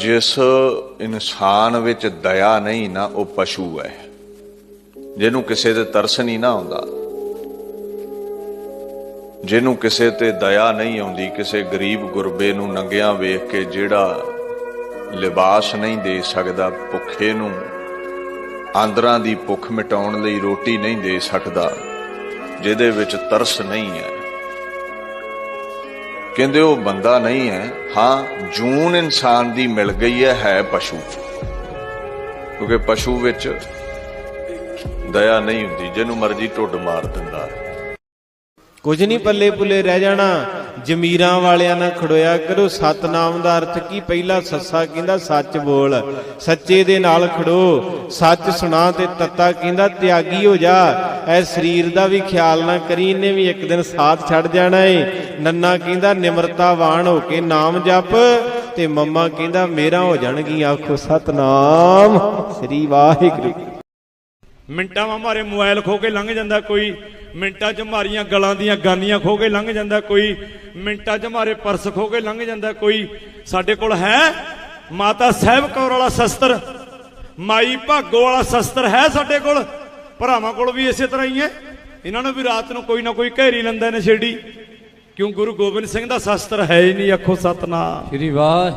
ਜਿਸ ਇਨਸਾਨ ਵਿੱਚ ਦਇਆ ਨਹੀਂ ਨਾ, ਉਹ ਪਸ਼ੂ ਹੈ। ਜਿਹਨੂੰ ਕਿਸੇ ਤੇ ਤਰਸ ਨਹੀਂ ਨਾ ਆਉਂਦਾ। ਜਿਹਨੂੰ ਕਿਸੇ ਤੇ ਦਇਆ ਨਹੀਂ ਆਉਂਦੀ, ਕਿਸੇ ਗਰੀਬ ਗੁਰਬੇ ਨੂੰ ਨੰਗਿਆਂ ਵੇਖ ਕੇ ਜਿਹੜਾ ਲਿਬਾਸ ਨਹੀਂ ਦੇ ਸਕਦਾ, ਭੁੱਖੇ ਨੂੰ ਆਂਦਰਾਂ ਦੀ ਭੁੱਖ ਮਿਟਾਉਣ ਲਈ ਰੋਟੀ ਨਹੀਂ ਦੇ ਸਕਦਾ, ਜਿਹਦੇ ਵਿੱਚ ਤਰਸ ਨਹੀਂ ਹੈ। ਕਹਿੰਦੇ ਉਹ ਬੰਦਾ ਨਹੀਂ ਹੈ। ਹਾਂ, ਜੂਨ ਇਨਸਾਨ ਦੀ ਮਿਲ ਗਈ ਹੈ ਹੈ ਪਸ਼ੂ। ਕਿਉਂਕਿ ਪਸ਼ੂ ਵਿੱਚ ਦਇਆ ਨਹੀਂ ਹੁੰਦੀ, ਜਿਹਨੂੰ ਮਰਜ਼ੀ ਢੁੱਡ ਮਾਰ ਦਿੰਦਾ ਹੈ। ਕੁਝ ਨਹੀਂ ਪੱਲੇ ਪੁੱਲੇ ਰਹਿ ਜਾਣਾ। ਜਮੀਰਾਂ ਵਾਲਿਆਂ ਨਾਲ ਖੜੋਇਆ ਕਰੋ। ਸਤਨਾਮ ਦਾ ਅਰਥ ਕੀ? ਪਹਿਲਾ ਸੱਸਾ ਕਹਿੰਦਾ, ਸੱਚ ਬੋਲ। ਸੱਚੇ ਦੇ ਨਾਲ ਖੜੋ। ਸੱਚ ਸੁਣਾ ਤੇ ਤੱਤਾ ਕਹਿੰਦਾ, ਤਿਆਗੀ ਹੋ ਜਾ। ਐ ਸਰੀਰ ਦਾ ਵੀ ਖਿਆਲ ਨਾ ਕਰੀ, ਇਹਨੇ ਵੀ ਇੱਕ ਦਿਨ ਸਾਥ ਛੱਡ ਜਾਣਾ ਏ। ਨੰਨਾ ਕਹਿੰਦਾ, ਨਿਮਰਤਾਵਾਨ ਹੋ ਕੇ ਨਾਮ ਜਪ। ਤੇ ਮੰਮਾ ਕਹਿੰਦਾ, ਮੇਰਾ ਹੋ ਜਾਣਗੀ। ਆਖੋ, ਸਤਨਾਮ। ਸ੍ਰੀ ਵਾਹਿਗੁਰੂ। ਮਿੰਟਾਂ ਮਾ ਮਾਰੇ ਮੋਬਾਈਲ ਖੋ ਕੇ ਲੰਘ ਜਾਂਦਾ ਕੋਈ। ਮਿੰਟਾਂ 'ਚ ਮਾਰੀਆਂ ਗਲਾਂ ਦੀਆਂ ਗਾਨੀਆਂ ਖੋ ਕੇ ਲੰਘ ਜਾਂਦਾ ਕੋਈ ਮਿੰਟਾਂ 'ਚ ਮਾਰੇ ਪਰਸ ਖੋ ਕੇ ਲੰਘ ਜਾਂਦਾ ਕੋਈ। ਸਾਡੇ ਕੋਲ ਹੈ ਮਾਤਾ ਸਾਹਿਬ ਕੌਰ ਵਾਲਾ ਸ਼ਸਤਰ ਮਾਈ ਭਾਗੋ ਵਾਲਾ ਸ਼ਸਤਰ ਹੈ ਸਾਡੇ ਕੋਲ। ਭਰਾਵਾਂ ਕੋਲ ਵੀ ਇਸੇ ਤਰ੍ਹਾਂ ਹੀ ਹੈ। ਇਹਨਾਂ ਨੂੰ ਵੀ ਰਾਤ ਨੂੰ ਕੋਈ ਨਾ ਕੋਈ ਘੇਰੀ ਲੈਂਦਾ ਨਸ਼ੇੜੀ ਕਿਉਂ ਗੁਰੂ ਗੋਬਿੰਦ ਸਿੰਘ ਦਾ ਸ਼ਸਤਰ ਹੈ ਹੀ ਨਹੀਂ ਅੱਖੋ ਸਤਨਾਮ। ਸ੍ਰੀ ਵਾਹ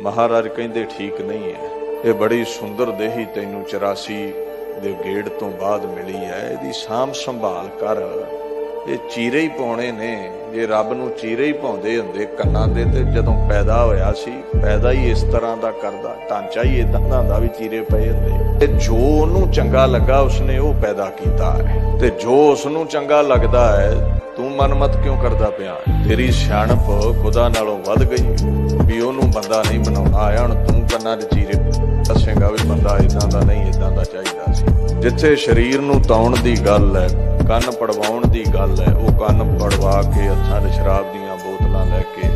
ਮਹਾਰਾਜ ਕਹਿੰਦੇ ਠੀਕ ਨਹੀਂ ਹੈ। ਇਹ ਬੜੀ ਸੁੰਦਰ ਦੇਹੀ ਤੈਨੂੰ 84 ਦੇ ਗੇੜ ਤੋਂ ਬਾਅਦ ਮਿਲੀ ਹੈ, ਇਹਦੀ ਸਾਂਭ ਸੰਭਾਲ ਕਰ। ਇਹ ਚੀਰੇ ਹੀ ਪਾਉਣੇ ਨੇ। ਜੇ ਰੱਬ ਨੂੰ ਚੀਰੇ ਹੀ ਪਾਉਂਦੇ ਹੁੰਦੇ ਕੰਨਾਂ ਦੇ, ਤੇ ਜਦੋਂ ਪੈਦਾ ਹੋਇਆ ਸੀ, ਪੈਦਾ ਹੀ ਇਸ ਤਰ੍ਹਾਂ ਦਾ ਕਰਦਾ। ਢਾਂਚਾ ਹੀ ਇਦਾਂ ਦਾ ਹੁੰਦਾ ਵੀ ਚੀਰੇ ਪਏ ਹੁੰਦੇ। ਤੇ ਜੋ ਉਹਨੂੰ ਚੰਗਾ ਲੱਗਾ, ਉਸਨੇ ਉਹ ਪੈਦਾ ਕੀਤਾ ਹੈ। ਤੇ ਜੋ ਉਸ ਨੂੰ ਚੰਗਾ ਲੱਗਦਾ ਹੈ, ਤੂੰ ਮਨਮਤ ਕਿਉਂ ਕਰਦਾ ਪਿਆ? ਤੇਰੀ ਸਿਆਣਪ ਖੁਦਾ ਨਾਲੋਂ ਵੱਧ ਗਈ। ਵੀ ਉਹਨੂੰ ਬੰਦਾ ਨਹੀਂ ਬਣਾਉਣਾ। ਆਇਆ ਹੁਣ ਤੂੰ ਕੰਨਾਂ ਦੇ ਚੀਰੇ ਦੱਸੇਗਾ ਵੀ ਬੰਦਾ ਇਦਾਂ ਦਾ ਨਹੀਂ, ਇਦਾਂ ਦਾ ਚਾਹੀਦਾ ਸੀ। ਜਿੱਥੇ ਸਰੀਰ ਨੂੰ ਤਾਉਣ ਦੀ ਗੱਲ ਹੈ, ਕੰਨ ਪੜਵਾਉਣ ਦੀ ਗੱਲ ਹੈ, ਉਹ ਕੰਨ ਪੜਵਾ ਕੇ ਹੱਥਾਂ 'ਚ ਸ਼ਰਾਬ ਦੀਆਂ ਬੋਤਲਾਂ ਲੈ ਕੇ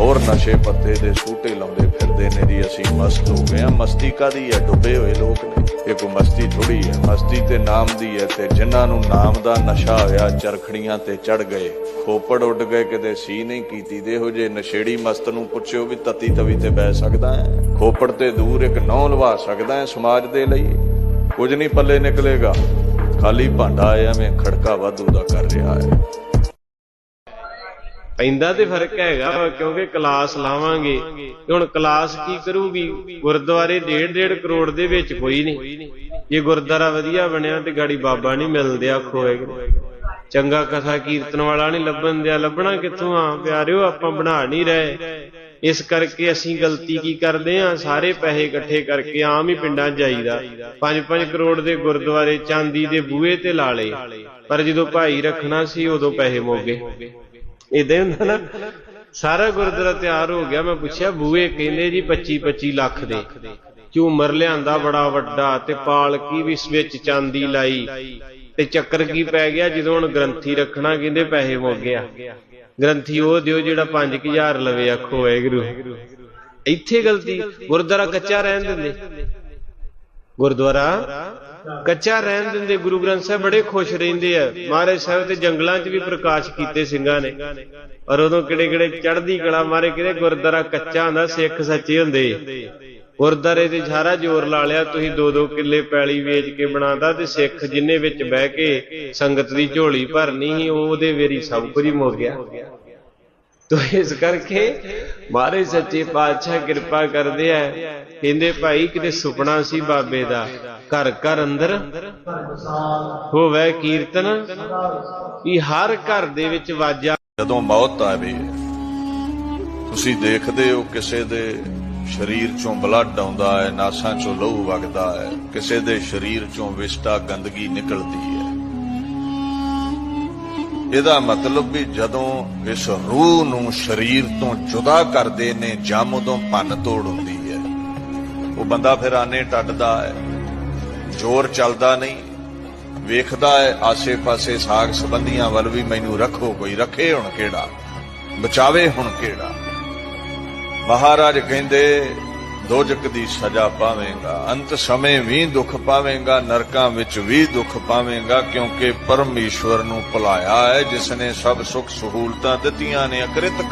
ਹੋਰ ਨਸ਼ੇ ਪੱਤੇ ਦੇ ਸੂਟੇ ਲਾਉਂਦੇ ਫਿਰਦੇ ਨੇ ਜੀ, ਅਸੀਂ ਮਸਤ ਹੋ ਗਏ ਆ ਮਸਤੀ ਕਾਦੀ ਹੈ? ਡੁੱਬੇ ਹੋਏ ਲੋਕ ਨੇ। ਇਹ ਕੋਈ ਮਸਤੀ ਥੋੜੀ ਹੈ। ਮਸਤੀ ਤੇ ਨਾਮ ਦੀ ਹੈ ਤੇ ਜਿਨ੍ਹਾਂ ਨੂੰ ਨਾਮ ਦਾ ਨਸ਼ਾ ਹੋਇਆ, ਚਰਖੜੀਆਂ ਤੇ ਚੜ ਗਏ। ਖੋਪੜ ਉੱਡ ਗਏ, ਕਿਤੇ ਸੀ ਨਹੀਂ ਕੀਤੀ। ਦੇ ਜੇ ਨਸ਼ੇੜੀ ਮਸਤ ਨੂੰ ਪੁੱਛਿਓ ਵੀ ਤਤੀ ਤਵੀ ਤੇ ਬਹਿ ਸਕਦਾ ਹੈ? ਖੋਪੜ ਤੇ ਦੂਰ ਇੱਕ ਨੌ ਲਵਾ ਸਕਦਾ ਹੈ ਸਮਾਜ ਦੇ ਲਈ? ਕੁਝ ਨਹੀਂ ਪੱਲੇ ਨਿਕਲੇਗਾ। ਖਾਲੀ ਭਾਂਡਾ ਐਵੇਂ ਖੜਕਾ ਵਾਧੂ ਦਾ ਕਰ ਰਿਹਾ ਹੈ। ਪੈਂਦਾ ਤੇ ਫ਼ਰਕ ਹੈਗਾ, ਕਿਉਂਕਿ ਕਲਾਸ ਲਾਵਾਂਗੇ। ਤੇ ਹੁਣ ਕਲਾਸ ਕੀ ਕਰੂਗੀ? ਗੁਰਦੁਆਰੇ 1.5 ਕਰੋੜ ਦੇ ਵਿੱਚ ਕੋਈ ਨਹੀਂ। ਜੇ ਗੁਰਦੁਆਰਾ ਵਧੀਆ ਬਣਿਆ ਤੇ ਗਾੜੀ ਬਾਬਾ ਨਹੀਂ ਮਿਲਦੇ ਆਖੋ ਵਾਹਿਗੁਰੂ ਚੰਗਾ ਕਥਾ ਕੀਰਤਨ ਵਾਲਾ ਨਹੀਂ ਲੱਭਣ ਦਿਆ। ਲੱਭਣਾ ਕਿੱਥੋਂ ਆ? ਪਿਆਰਿਓ, ਆਪਾਂ ਬਣਾ ਨਹੀਂ ਰਹੇ। ਇਸ ਕਰਕੇ ਅਸੀਂ ਗਲਤੀ ਕੀ ਕਰਦੇ ਆ? ਸਾਰੇ ਪੈਸੇ ਇਕੱਠੇ ਕਰਕੇ ਆਮ ਹੀ ਪਿੰਡਾਂ 'ਚ ਜਾਈਦਾ। 5-5 ਕਰੋੜ ਦੇ ਗੁਰਦੁਆਰੇ ਚਾਂਦੀ ਦੇ ਬੂਹੇ ਤੇ ਲਾ ਲਏ। ਪਰ ਜਦੋਂ ਭਾਈ ਰੱਖਣਾ ਸੀ, ਉਦੋਂ ਪੈਸੇ ਮੋਗੇ। ਇਦਾਂ ਹੁੰਦਾ ਨਾ, ਸਾਰਾ ਗੁਰਦੁਆਰਾ ਤਿਆਰ ਹੋ ਗਿਆ, ਮੈਂ ਪੁੱਛਿਆ ਬੂਏ ਕਹਿੰਦੇ ਜੀ 25 25 ਲੱਖ ਦੇ। ਝੂਮਰ ਲਿਆਂਦਾ ਬੜਾ ਵੱਡਾ ਤੇ ਪਾਲਕੀ ਵੀ ਇਸ ਵਿੱਚ ਚਾਂਦੀ ਲਾਈ? ਤੇ ਚੱਕਰ ਕੀ ਪੈ ਗਿਆ, ਜਦੋਂ ਹੁਣ ਗ੍ਰੰਥੀ ਰੱਖਣਾ ਕਹਿੰਦੇ ਪੈਸੇ ਮੁੱਕ ਗਿਆ। ਗ੍ਰੰਥੀ ਉਹ ਦਿਓ ਜਿਹੜਾ 5000 ਲਵੇ, ਆਖੋ ਵਾਹਿਗੁਰੂ। ਇੱਥੇ ਗਲਤੀ, ਗੁਰਦੁਆਰਾ ਕੱਚਾ ਰਹਿਣ ਦਿੰਦੇ। ਗੁਰਦੁਆਰਾ ਕੱਚਾ ਰਹਿਣ ਦਿੰਦੇ ਗੁਰੂ ਗ੍ਰੰਥ ਸਾਹਿਬ ਬੜੇ ਖੁਸ਼ ਰਹਿੰਦੇ ਆ। ਮਹਾਰਾਜ ਸਾਹਿਬ ਤੇ ਜੰਗਲਾਂ 'ਚ ਵੀ ਪ੍ਰਕਾਸ਼ ਕੀਤੇ ਸਿੰਘਾਂ ਨੇ। ਔਰ ਉਦੋਂ ਕਿਹੜੇ ਕਿਹੜੇ ਚੜ੍ਹਦੀ ਕਲਾ ਮਾਰੇ ਕਿਹੜੇ ਗੁਰਦੁਆਰਾ ਕੱਚਾ ਹੁੰਦਾ, ਸਿੱਖ ਸੱਚੇ ਹੁੰਦੇ। ਗੁਰਦਾਰੇ ਤੇ ਸਾਰਾ ਜ਼ੋਰ ਲਾ ਲਿਆ, ਤੁਸੀਂ ਦੋ ਦੋ ਕਿੱਲੇ ਪੈਲੀ ਵੇਚ ਕੇ ਬਣਾਦਾ ਤੇ ਸਿੱਖ ਜਿੰਨੇ ਵਿੱਚ ਬਹਿ ਕੇ ਸੰਗਤ ਦੀ ਝੋਲੀ ਭਰਨੀ ਸੀ, ਉਹਦੇ ਵੇਰੀ ਸਭ ਕੁਝ ਹੀ ਮੁੱਕ ਗਿਆ। ਤੋ ਇਸ ਕਰਕੇ ਮਾਰੇ ਸੱਚੇ ਪਾਤਸ਼ਾਹ ਕਿਰਪਾ ਕਰਦੇ ਆ। ਕਹਿੰਦੇ ਭਾਈ, ਕਿਤੇ ਸੁਪਨਾ ਸੀ ਬਾਬੇ ਦਾ? ਘਰ ਘਰ ਅੰਦਰ ਹੋਵੇ ਕੀਰਤਨ, ਵੀ ਹਰ ਘਰ ਦੇ ਵਿੱਚ ਵਾਜਾ ਜਦੋਂ ਮੌਤ ਆਵੇ, ਤੁਸੀਂ ਦੇਖਦੇ ਹੋ ਕਿਸੇ ਦੇ ਸਰੀਰ ਚੋਂ ਬਲੱਡ ਆਉਂਦਾ ਹੈ, ਨਾਸਾਂ ਚੋਂ ਲਹੂ ਵਗਦਾ ਹੈ, ਕਿਸੇ ਦੇ ਸਰੀਰ ਚੋਂ ਵਿਸ਼ਟਾ ਗੰਦਗੀ ਨਿਕਲਦੀ ਹੈ। ਇਹਦਾ ਮਤਲਬ ਵੀ ਜਦੋਂ ਇਸ ਰੂਹ ਨੂੰ ਸਰੀਰ ਤੋਂ ਜੁਦਾ ਕਰਦੇ ਨੇ, ਜਮ ਉਦੋਂ ਭੰਨ ਤੋੜ ਹੁੰਦੀ ਹੈ। ਉਹ ਬੰਦਾ ਫਿਰ ਆਨੇ ਟੱਟਦਾ ਹੈ, ਜ਼ੋਰ ਚੱਲਦਾ ਨਹੀਂ, ਵੇਖਦਾ ਹੈ, ਆਸੇ-ਪਾਸੇ ਸਾਗ ਸੰਬੰਧੀਆਂ ਵੱਲ ਵੀ ਮੈਨੂੰ ਰੱਖੋ, ਕੋਈ ਰੱਖੇ ਹੁਣ ਕਿਹੜਾ, ਬਚਾਵੇ ਹੁਣ ਕਿਹੜਾ। ਮਹਾਰਾਜ ਕਹਿੰਦੇ ਦੋਜਕ ਦੀ ਸਜ਼ਾ ਪਾਵੇਂਗਾ। ਅੰਤ ਸਮੇਂ ਵੀ ਦੁੱਖ ਪਾਵੇਂਗਾ, ਨਰਕਾਂ ਵਿੱਚ ਵੀ ਦੁੱਖ ਪਾਵੇਂਗਾ, ਕਿਉਂਕਿ ਪਰਮੇਸ਼ਵਰ ਨੂੰ ਭੁਲਾਇਆ ਹੈ ਜਿਸ ਨੇ ਸਭ ਸੁੱਖ ਸਹੂਲਤਾਂ ਦਿੱਤੀਆਂ ਨੇ, ਅਕ੍ਰਿਤ